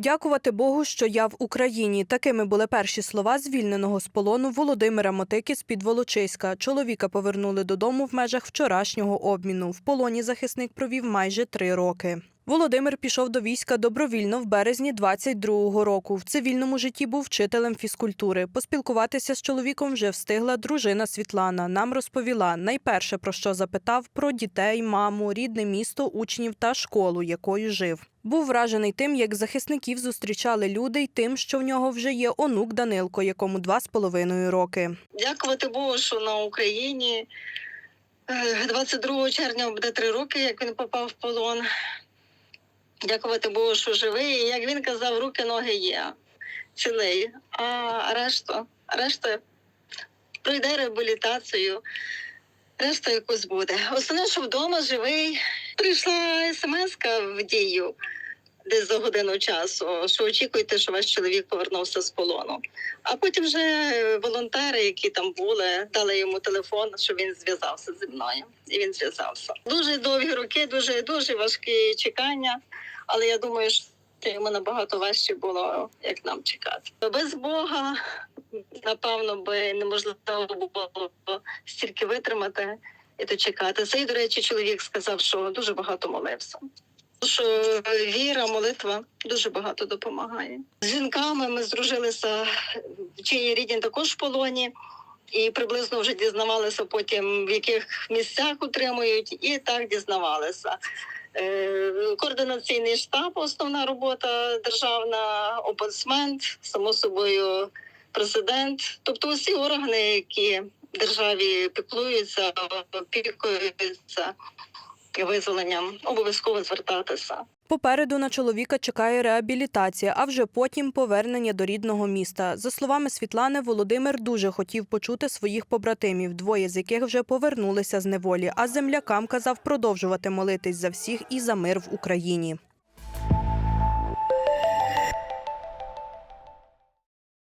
Дякувати Богу, що я в Україні. Такими були перші слова звільненого з полону Володимира Мотики з під Волочиська. Чоловіка повернули додому в межах вчорашнього обміну. В полоні захисник провів майже три роки. Володимир пішов до війська добровільно в березні 22-го року. В цивільному житті був вчителем фізкультури. Поспілкуватися з чоловіком вже встигла дружина Світлана. Нам розповіла найперше про що запитав про дітей, маму, рідне місто, учнів та школу, якою жив. Був вражений тим, як захисників зустрічали люди, й тим, що в нього вже є онук Данилко, якому два з половиною роки. Дякувати Богу, що на Україні е, 22 червня буде три роки, як він попав в полон. Дякувати Богу, що живий. І як він казав, руки, ноги є. Цілий. А решта, решта пройде реабілітацію, решта якось буде. Основне, що вдома живий. Прийшла смс в дію десь за годину часу, що очікуйте, що ваш чоловік повернувся з полону. А потім вже волонтери, які там були, дали йому телефон, щоб він зв'язався зі мною. І він зв'язався. Дуже довгі роки, дуже дуже важкі чекання. Але я думаю, що йому набагато важче було, як нам чекати. Без Бога, напевно, би неможливо було стільки витримати і дочекати. Цей, до речі, чоловік сказав, що дуже багато молився. Що віра, молитва дуже багато допомагає. З жінками ми здружилися, чиї рідні також в полоні, і приблизно вже дізнавалися потім, в яких місцях утримують, і так дізнавалися. Е, Координаційний штаб, основна робота державна, омбудсмен, само собою президент, тобто усі органи, які в державі піклуються, опікуються визволенням, обов'язково звертатися. Попереду на чоловіка чекає реабілітація, а вже потім повернення до рідного міста. За словами Світлани, Володимир дуже хотів почути своїх побратимів, двоє з яких вже повернулися з неволі. А землякам казав продовжувати молитись за всіх і за мир в Україні.